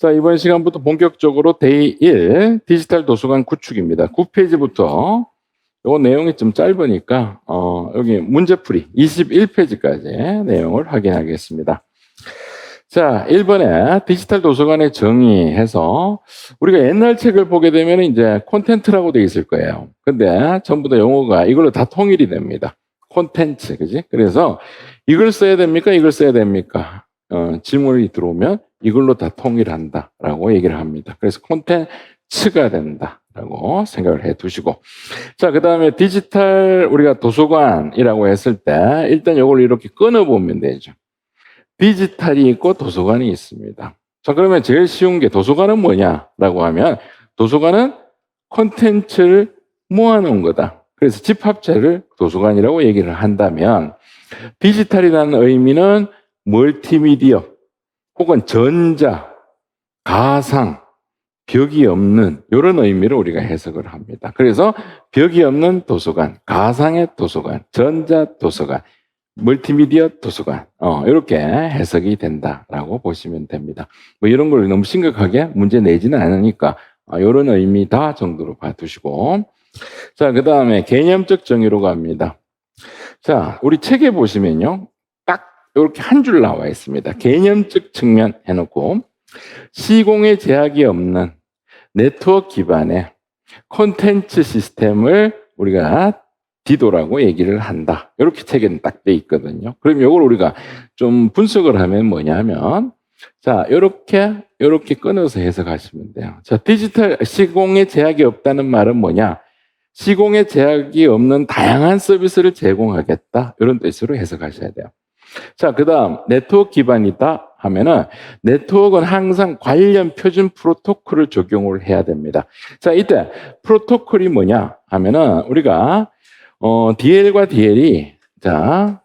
자, 이번 시간부터 본격적으로 데이 1 디지털 도서관 구축입니다. 9페이지부터 요 내용이 좀 짧으니까 어, 여기 문제풀이 21페이지까지 내용을 확인하겠습니다. 자, 1번에 디지털 도서관의 정의해서 우리가 옛날 책을 보게 되면 이제 콘텐츠라고 되어 있을 거예요. 근데 전부 다 용어가 이걸로 다 통일이 됩니다. 콘텐츠, 그지? 그래서 이걸 써야 됩니까? 이걸 써야 됩니까? 어, 질문이 들어오면 이걸로 다 통일한다라고 얘기를 합니다. 그래서 콘텐츠가 된다라고 생각을 해 두시고. 자, 그 다음에 디지털 우리가 도서관이라고 했을 때 일단 이걸 이렇게 끊어보면 되죠. 디지털이 있고 도서관이 있습니다. 자, 그러면 제일 쉬운 게 도서관은 뭐냐라고 하면 도서관은 콘텐츠를 모아놓은 거다. 그래서 집합체를 도서관이라고 얘기를 한다면 디지털이라는 의미는 멀티미디어 혹은 전자, 가상, 벽이 없는 이런 의미로 우리가 해석을 합니다. 그래서 벽이 없는 도서관, 가상의 도서관, 전자 도서관, 멀티미디어 도서관 어, 이렇게 해석이 된다라고 보시면 됩니다. 뭐 이런 걸 너무 심각하게 문제 내지는 않으니까 어, 이런 의미다 정도로 봐두시고 자 그 다음에 개념적 정의로 갑니다. 자 우리 책에 보시면요 딱 이렇게 한 줄 나와 있습니다. 개념적 측면 해놓고 시공의 제약이 없는 네트워크 기반의 콘텐츠 시스템을 우리가 디도라고 얘기를 한다. 이렇게 책에는 딱 돼 있거든요. 그럼 이걸 우리가 좀 분석을 하면 뭐냐면 자, 이렇게 이렇게 끊어서 해석하시면 돼요. 자, 디지털 시공의 제약이 없다는 말은 뭐냐? 시공의 제약이 없는 다양한 서비스를 제공하겠다. 이런 뜻으로 해석하셔야 돼요. 자, 그 다음, 네트워크 기반이다 하면은, 네트워크는 항상 관련 표준 프로토콜을 적용을 해야 됩니다. 자, 이때, 프로토콜이 뭐냐 하면은, 우리가, 어, DL과 DL이, 자,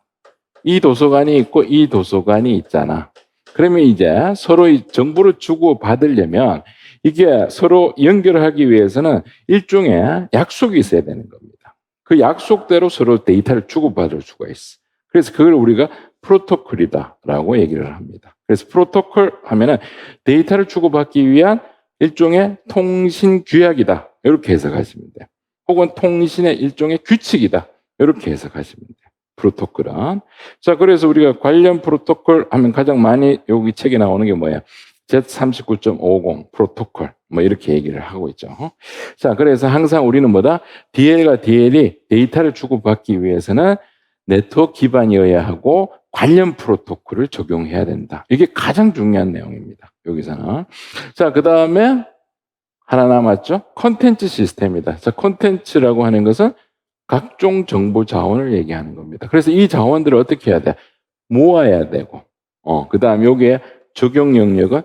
이 도서관이 있고 이 도서관이 있잖아. 그러면 이제 서로 이 정보를 주고 받으려면 이게 서로 연결하기 위해서는 일종의 약속이 있어야 되는 겁니다. 그 약속대로 서로 데이터를 주고받을 수가 있어. 그래서 그걸 우리가 프로토콜이다라고 얘기를 합니다. 그래서 프로토콜 하면은 데이터를 주고받기 위한 일종의 통신 규약이다. 이렇게 해석하시면 돼요. 혹은 통신의 일종의 규칙이다. 이렇게 해석하시면 돼요. 프로토콜은. 자, 그래서 우리가 관련 프로토콜 하면 가장 많이 여기 책에 나오는 게 뭐예요? Z39.50 프로토콜. 뭐 이렇게 얘기를 하고 있죠. 자, 그래서 항상 우리는 뭐다? DL과 DL이 데이터를 주고받기 위해서는 네트워크 기반이어야 하고 관련 프로토콜을 적용해야 된다. 이게 가장 중요한 내용입니다. 여기서는. 자, 그 다음에 하나 남았죠? 컨텐츠 시스템이다. 자, 컨텐츠라고 하는 것은 각종 정보 자원을 얘기하는 겁니다. 그래서 이 자원들을 어떻게 해야 돼? 모아야 되고, 어, 그 다음 여기에 적용 영역은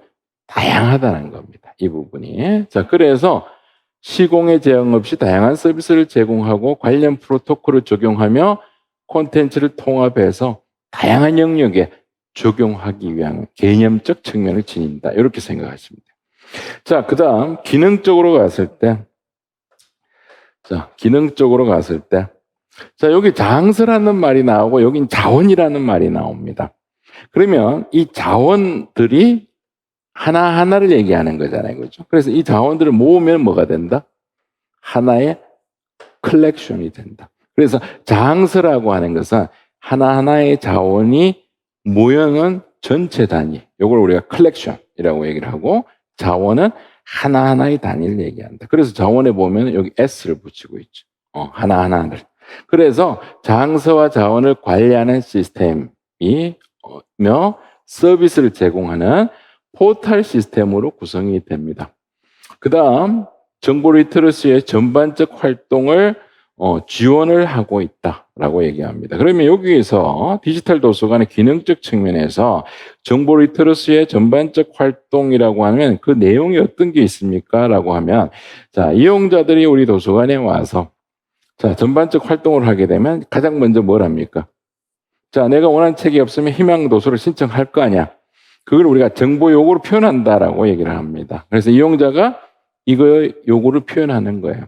다양하다는 겁니다. 이 부분이. 자, 그래서 시공의 제한 없이 다양한 서비스를 제공하고 관련 프로토콜을 적용하며 콘텐츠를 통합해서 다양한 영역에 적용하기 위한 개념적 측면을 지닌다. 이렇게 돼요. 자, 그 다음, 기능적으로 갔을 때, 자, 기능적으로 갔을 때, 자, 여기 장서라는 말이 나오고, 여긴 자원이라는 말이 나옵니다. 그러면 이 자원들이 하나하나를 얘기하는 거잖아요. 그렇죠? 그래서 이 자원들을 모으면 뭐가 된다? 하나의 컬렉션이 된다. 그래서 장서라고 하는 것은 하나하나의 자원이 모여는 전체 단위. 이걸 우리가 컬렉션이라고 얘기를 하고 자원은 하나하나의 단위를 얘기한다. 그래서 자원에 보면 여기 S를 붙이고 있죠. 어, 하나하나를. 그래서 장서와 자원을 관리하는 시스템이며 서비스를 제공하는 포털 시스템으로 구성이 됩니다. 그 다음, 정보 리터러시의 전반적 활동을 어, 지원을 하고 있다라고 얘기합니다. 그러면 여기에서 디지털 도서관의 기능적 측면에서 정보 리터러시의 전반적 활동이라고 하면 그 내용이 어떤 게 있습니까? 라고 하면 자, 이용자들이 우리 도서관에 와서 자, 전반적 활동을 하게 되면 가장 먼저 뭘 합니까? 자, 내가 원하는 책이 없으면 희망 도서를 신청할 거 아니야. 그걸 우리가 정보 요구로 표현한다라고 얘기를 합니다. 그래서 이용자가 이거 요구를 표현하는 거예요.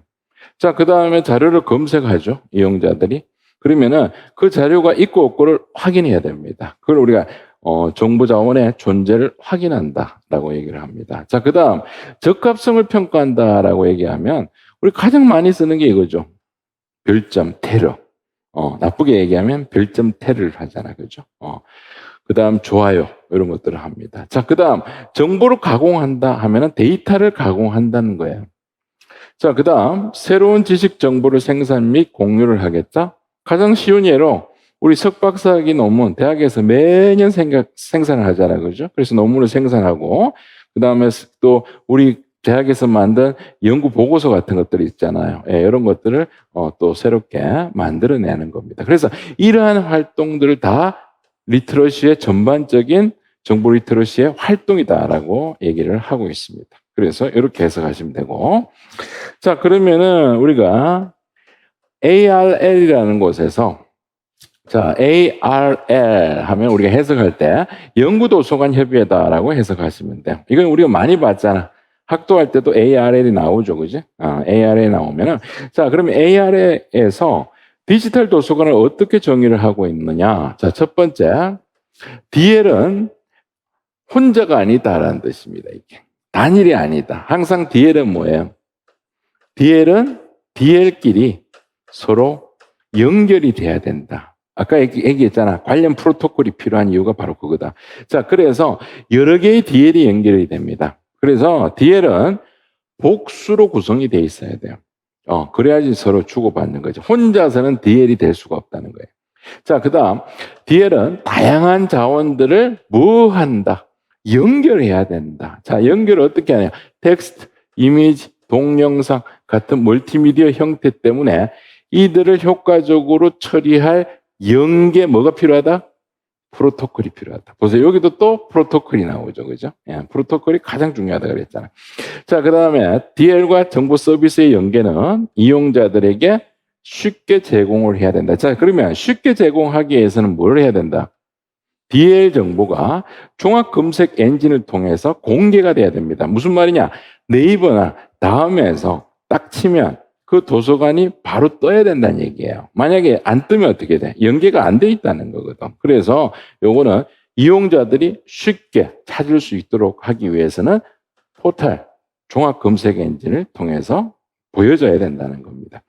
자, 그 다음에 자료를 검색하죠. 이용자들이. 그러면은 그 자료가 있고 없고를 확인해야 됩니다. 그걸 우리가 어, 정보 자원의 존재를 확인한다라고 얘기를 합니다. 자, 그 다음, 적합성을 평가한다라고 얘기하면, 우리 가장 많이 쓰는 게 이거죠. 별점, 테러. 어, 나쁘게 얘기하면 별점 테러를 하잖아. 그죠? 어, 그 다음, 좋아요. 이런 것들을 합니다. 자, 그 다음, 정보를 가공한다 하면은 데이터를 가공한다는 거예요. 자, 그 다음, 새로운 지식 정보를 생산 및 공유를 하겠다. 가장 쉬운 예로, 우리 석박사학위 논문 대학에서 매년 생각, 생산을 하잖아요. 그죠? 그래서 논문을 생산하고, 그 다음에 또 우리 대학에서 만든 연구 보고서 같은 것들이 있잖아요. 예, 이런 것들을 어, 또 새롭게 만들어내는 겁니다. 그래서 이러한 활동들을 다 리트러시의 전반적인 정보 리트러시의 활동이다라고 얘기를 하고 있습니다. 그래서 이렇게 해석하시면 되고. 자, 그러면은 우리가 ARL이라는 곳에서 자, ARL 하면 우리가 해석할 때 연구도서관 협의회다라고 해석하시면 돼요. 이건 우리가 많이 봤잖아. 학도할 때도 ARL이 나오죠, 그지? 아, ARL 나오면은 자, 그러면 ARL에서 디지털 도서관을 어떻게 정의를 하고 있느냐? 자, 첫 번째 DL은 혼자가 아니다라는 뜻입니다. 이게 단일이 아니다. 항상 DL은 뭐예요? DL은 DL끼리 서로 연결이 돼야 된다. 아까 얘기, 얘기했잖아. 관련 프로토콜이 필요한 이유가 바로 그거다. 자, 그래서 여러 개의 DL이 연결이 됩니다. 그래서 DL은 복수로 구성이 돼 있어야 돼요. 어, 그래야지 서로 주고받는 거죠. 혼자서는 DL이 될 수가 없다는 거예요. 자, 그 다음, DL은 다양한 자원들을 뭐 한다? 연결해야 된다. 자, 연결을 어떻게 하냐? 텍스트, 이미지, 동영상 같은 멀티미디어 형태 때문에 이들을 효과적으로 처리할 연계 뭐가 필요하다? 프로토콜이 필요하다. 보세요. 여기도 또 프로토콜이 나오죠. 그죠? 예, 프로토콜이 가장 중요하다 그랬잖아. 자, 그 다음에 DL과 정보 서비스의 연계는 이용자들에게 쉽게 제공을 해야 된다. 자, 그러면 쉽게 제공하기 위해서는 뭘 해야 된다? DL 정보가 종합 검색 엔진을 통해서 공개가 돼야 됩니다. 무슨 말이냐? 네이버나 다음에서 딱 치면 그 도서관이 바로 떠야 된다는 얘기예요. 만약에 안 뜨면 어떻게 돼? 연계가 안 돼 있다는 거거든. 그래서 요거는 이용자들이 쉽게 찾을 수 있도록 하기 위해서는 포털 종합 검색 엔진을 통해서 보여줘야 된다는 겁니다.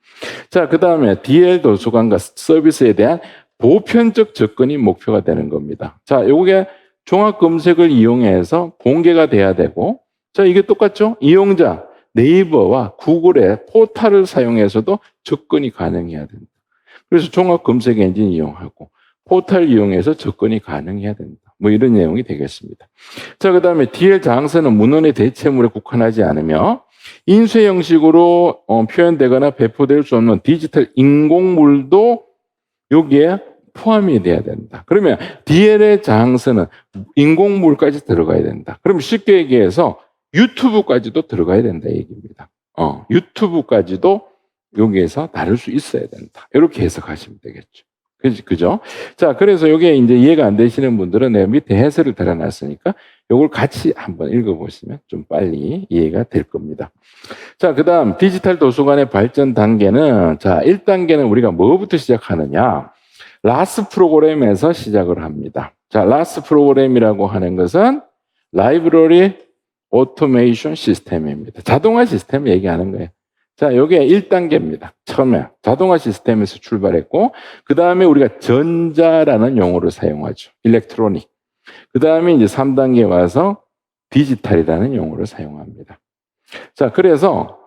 자, 그 다음에 DL 도서관과 서비스에 대한 보편적 접근이 목표가 되는 겁니다. 자, 요게 종합 검색을 이용해서 공개가 돼야 되고, 자, 이게 똑같죠? 이용자, 네이버와 구글의 포탈을 사용해서도 접근이 가능해야 된다. 그래서 종합 검색 엔진 이용하고 포탈 이용해서 접근이 가능해야 된다. 뭐 이런 내용이 되겠습니다. 자, 그 다음에 DL 장서는 문헌의 대체물에 국한하지 않으며 인쇄 형식으로 어, 표현되거나 배포될 수 없는 디지털 인공물도 여기에 포함이 돼야 된다. 그러면 DL의 장서는 인공물까지 들어가야 된다. 그럼 쉽게 얘기해서 유튜브까지도 들어가야 된다 얘기입니다. 어, 유튜브까지도 여기에서 다룰 수 있어야 된다. 이렇게 해석하시면 되겠죠. 그죠? 그죠? 자, 그래서 이게 이제 이해가 안 되시는 분들은 내가 밑에 해설을 달아놨으니까 이걸 같이 한번 읽어보시면 좀 빨리 이해가 될 겁니다. 자, 그 다음 디지털 도서관의 발전 단계는 자, 1단계는 우리가 뭐부터 시작하느냐? 라스 프로그램에서 시작을 합니다. 자, 라스 프로그램이라고 하는 것은 라이브러리 오토메이션 시스템입니다. 자동화 시스템 얘기하는 거예요. 자, 이게 1단계입니다. 처음에 자동화 시스템에서 출발했고, 그 다음에 우리가 전자라는 용어를 사용하죠. 일렉트로닉. 그 다음에 이제 3단계 와서 디지털이라는 용어를 사용합니다. 자, 그래서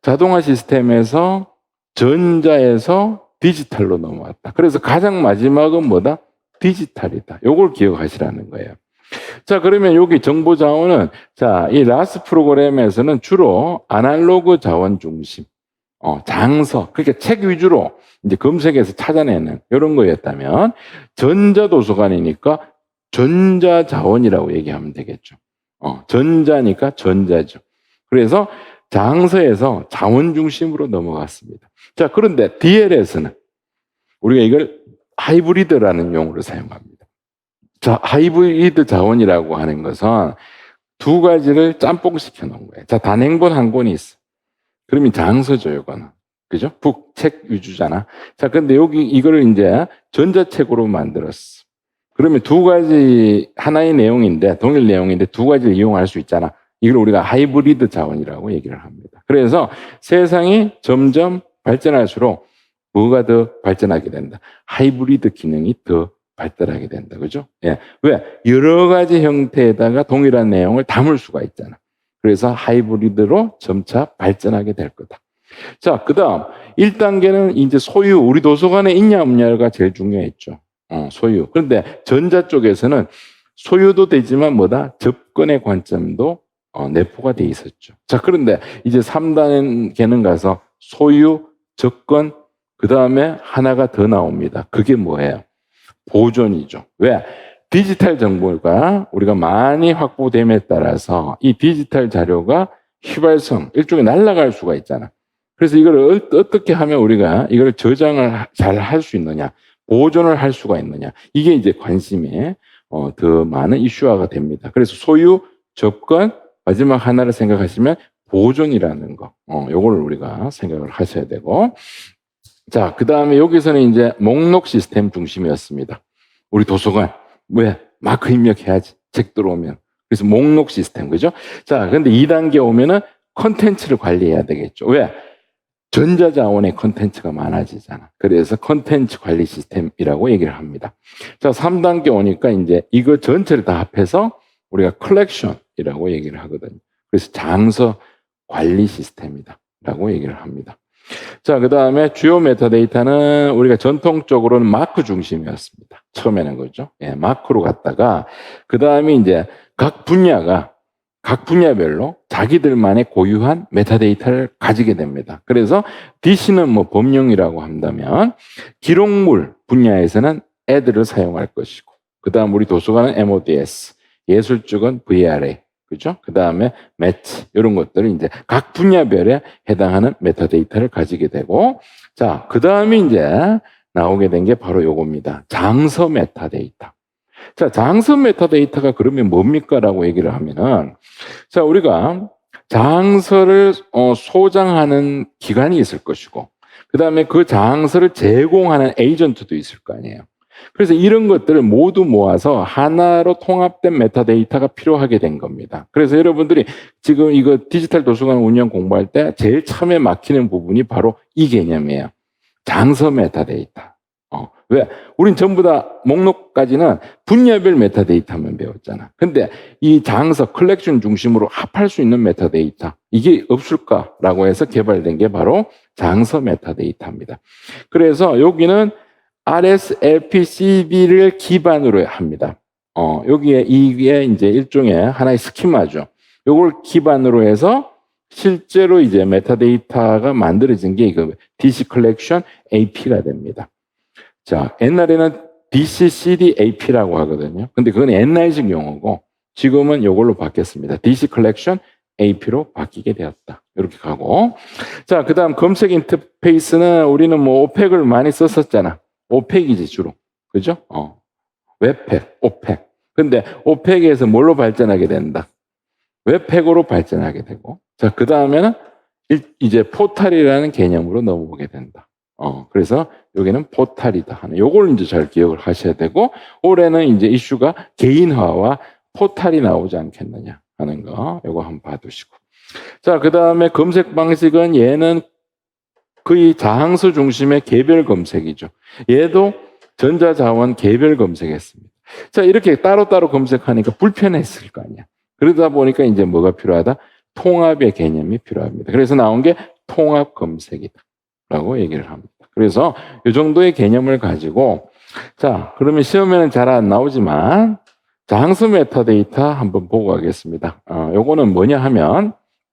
자동화 시스템에서 전자에서 디지털로 넘어왔다. 그래서 가장 마지막은 뭐다? 디지털이다. 요걸 기억하시라는 거예요. 자, 그러면 여기 정보 자원은, 자, 이 라스 프로그램에서는 주로 아날로그 자원 중심, 어, 장서, 그러니까 책 위주로 이제 검색해서 찾아내는 이런 거였다면, 전자 도서관이니까 전자 자원이라고 얘기하면 되겠죠. 어, 전자니까 전자죠. 그래서 장서에서 자원 중심으로 넘어갔습니다. 자, 그런데 DL에서는 우리가 이걸 하이브리드라는 용어를 사용합니다. 자, 하이브리드 자원이라고 하는 것은 두 가지를 짬뽕시켜 놓은 거예요. 자, 단행본 한 권이 있어. 그러면 장서죠, 이거는. 그죠? 북책 위주잖아. 자, 근데 여기 이거를 이제 전자책으로 만들었어. 그러면 두 가지 하나의 내용인데 동일 내용인데 두 가지를 이용할 수 있잖아. 이걸 우리가 하이브리드 자원이라고 얘기를 합니다. 그래서 세상이 점점 발전할수록 뭐가 더 발전하게 된다. 하이브리드 기능이 더 발달하게 된다. 그죠? 예. 왜? 여러 가지 형태에다가 동일한 내용을 담을 수가 있잖아. 그래서 하이브리드로 점차 발전하게 될 거다. 자, 그 다음, 1단계는 이제 소유, 우리 도서관에 있냐 없냐가 제일 중요했죠. 어, 소유. 그런데 전자 쪽에서는 소유도 되지만 뭐다? 접근의 관점도 어, 내포가 돼 있었죠. 자, 그런데 이제 3단계는 가서 소유, 접근, 그 다음에 하나가 더 나옵니다. 그게 뭐예요? 보존이죠. 왜? 디지털 정보가 우리가 많이 확보됨에 따라서 이 디지털 자료가 휘발성, 일종의 날아갈 수가 있잖아. 그래서 이걸 어- 어떻게 하면 우리가 이걸 저장을 잘 할 수 있느냐, 보존을 할 수가 있느냐. 이게 이제 관심이 어, 더 많은 이슈화가 됩니다. 그래서 소유, 접근, 마지막 하나를 생각하시면 보존이라는 거. 어, 요거를 우리가 생각을 하셔야 되고. 자, 그 다음에 여기서는 이제 목록 시스템 중심이었습니다. 우리 도서관. 왜? 마크 입력해야지. 책 들어오면. 그래서 목록 시스템, 그죠? 자, 근데 2단계 오면은 컨텐츠를 관리해야 되겠죠. 왜? 전자자원의 컨텐츠가 많아지잖아. 그래서 컨텐츠 관리 시스템이라고 얘기를 합니다. 자, 3단계 오니까 이제 이거 전체를 다 합해서 우리가 컬렉션 이라고 얘기를 하거든요. 그래서 장서 관리 시스템이다. 라고 얘기를 합니다. 자, 그 다음에 주요 메타데이터는 우리가 전통적으로는 마크 중심이었습니다. 처음에는 그죠? 예, 마크로 갔다가, 그 다음에 이제 각 분야가, 각 분야별로 자기들만의 고유한 메타데이터를 가지게 됩니다. 그래서 DC는 뭐 범용이라고 한다면, 기록물 분야에서는 애들을 사용할 것이고, 그 다음 우리 도서관은 MODS, 예술 쪽은 VRA, 그죠? 그 다음에 매치, 이런 것들을 이제 각 분야별에 해당하는 메타데이터를 가지게 되고, 자, 그 다음에 이제 나오게 된 게 바로 요겁니다. 장서 메타데이터. 자, 장서 메타데이터가 그러면 뭡니까? 라고 얘기를 하면은, 자, 우리가 장서를 어, 소장하는 기관이 있을 것이고, 그 다음에 그 장서를 제공하는 에이전트도 있을 거 아니에요. 그래서 이런 것들을 모두 모아서 하나로 통합된 메타데이터가 필요하게 된 겁니다. 그래서 여러분들이 지금 이거 디지털 도서관 운영 공부할 때 제일 처음에 막히는 부분이 바로 이 개념이에요. 장서 메타데이터. 어, 왜? 우린 전부 다 목록까지는 분야별 메타데이터만 배웠잖아. 근데 이 장서 컬렉션 중심으로 합할 수 있는 메타데이터 이게 없을까라고 해서 개발된 게 바로 장서 메타데이터입니다. 그래서 여기는 RSLPCB를 기반으로 합니다. 어, 여기에 이게 이제 일종의 하나의 스키마죠. 요걸 기반으로 해서 실제로 이제 메타데이터가 만들어진 게 이거 DC 컬렉션 AP가 됩니다. 자, 옛날에는 DCCD AP라고 하거든요. 근데 그건 옛날식 용어고 지금은 요걸로 바뀌었습니다. DC 컬렉션 AP로 바뀌게 되었다. 이렇게 가고. 자, 그 다음 검색 인터페이스는 우리는 뭐 오펙을 많이 썼었잖아. 오펙이지 주로. 그죠? 어. 웹팩, 오펙. 근데 오펙에서 뭘로 발전하게 된다? 웹팩으로 발전하게 되고. 자, 그 다음에는 이제 포탈이라는 개념으로 넘어오게 된다. 어, 그래서 여기는 포탈이다 하는 요걸 이제 잘 기억을 하셔야 되고 올해는 이제 이슈가 개인화와 포탈이 나오지 않겠느냐 하는 거 요거 한번 봐두시고. 자, 그 다음에 검색 방식은 얘는 거의 자항수 중심의 개별 검색이죠. 얘도 전자자원 개별 검색했습니다. 자, 이렇게 따로따로 검색하니까 불편했을 거 아니야. 그러다 보니까 이제 뭐가 필요하다? 통합의 개념이 필요합니다. 그래서 나온 게 통합 검색이다. 라고 얘기를 합니다. 그래서 이 정도의 개념을 가지고 자, 그러면 시험에는 잘 안 나오지만 장수 메타데이터 한번 보고 가겠습니다. 어, 요거는 뭐냐 하면